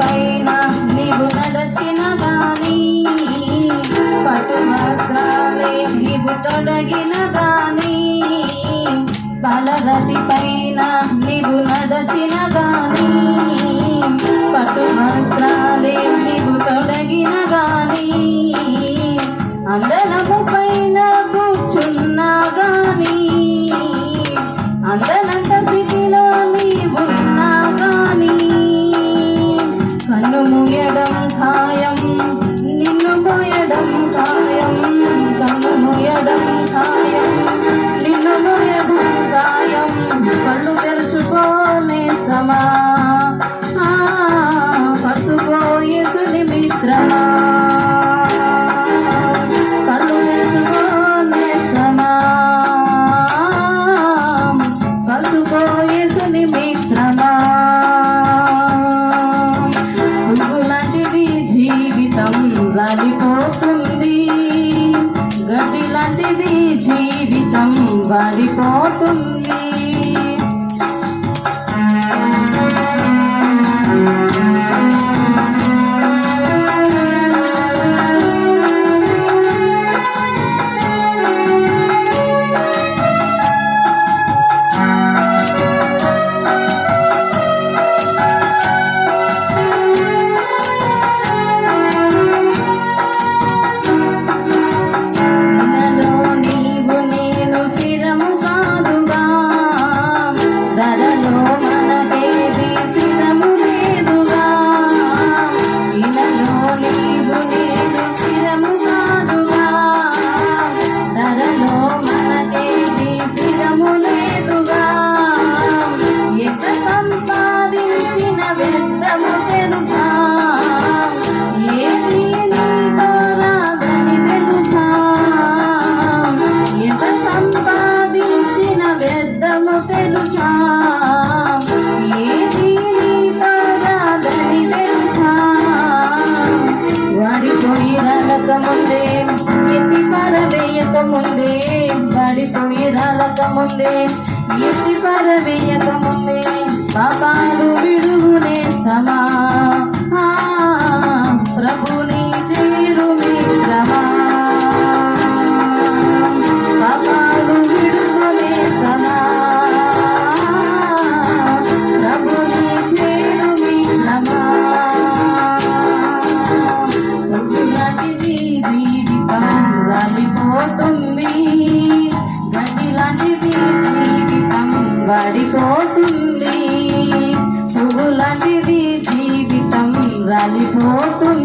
పైన నీవు దాని పటు మసాలే నీవు తొలగిన దాని. బలరతి పైన నీవు దాని thousand రాలకముందే ఎత్తి పారవేయకముందే పడిపోయి రాలకముందే ఎత్తి పారవేయకముందే పాపాలు విడుగునే సమా రాలిపోతుంది నువ్వులాంటిది జీవితం రాలిపోతుంది.